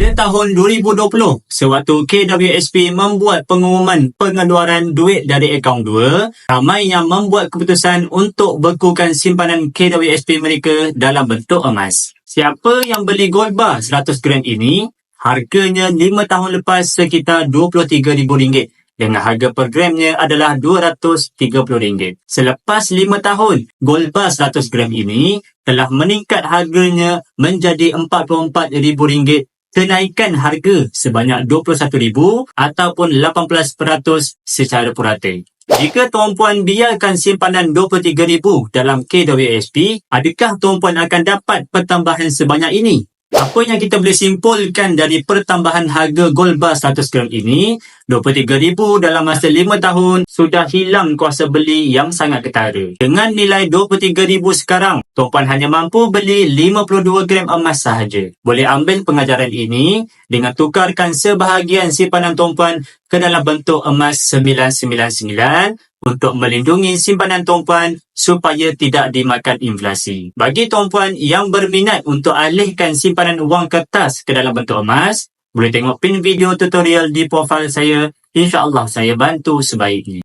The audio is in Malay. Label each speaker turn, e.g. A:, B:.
A: Pada tahun 2020, sewaktu KWSP membuat pengumuman pengeluaran duit dari akaun 2, ramai yang membuat keputusan untuk bekukan simpanan KWSP mereka dalam bentuk emas. Siapa yang beli gold bar 100 gram ini, harganya 5 tahun lepas sekitar RM23,000 dengan harga per gramnya adalah RM230. Selepas 5 tahun, gold bar 100 gram ini telah meningkat harganya menjadi RM44,000 kenaikan harga sebanyak RM21,000 ataupun 18% secara purata. Jika tuan puan biarkan simpanan RM23,000 dalam KWSP, adakah tuan puan akan dapat pertambahan sebanyak ini? Apa yang kita boleh simpulkan dari pertambahan harga gold bar 100 gram ini, RM23,000 dalam masa 5 tahun sudah hilang kuasa beli yang sangat ketara. Dengan nilai RM23,000 sekarang, Tuan Puan hanya mampu beli 52 gram emas sahaja. Boleh ambil pengajaran ini dengan tukarkan sebahagian simpanan Tuan Puan ke dalam bentuk emas 999 untuk melindungi simpanan Tuan Puan supaya tidak dimakan inflasi. Bagi Tuan Puan yang berminat untuk alihkan simpanan wang kertas ke dalam bentuk emas, boleh tengok pin video tutorial di profil saya. InsyaAllah saya bantu sebaiknya.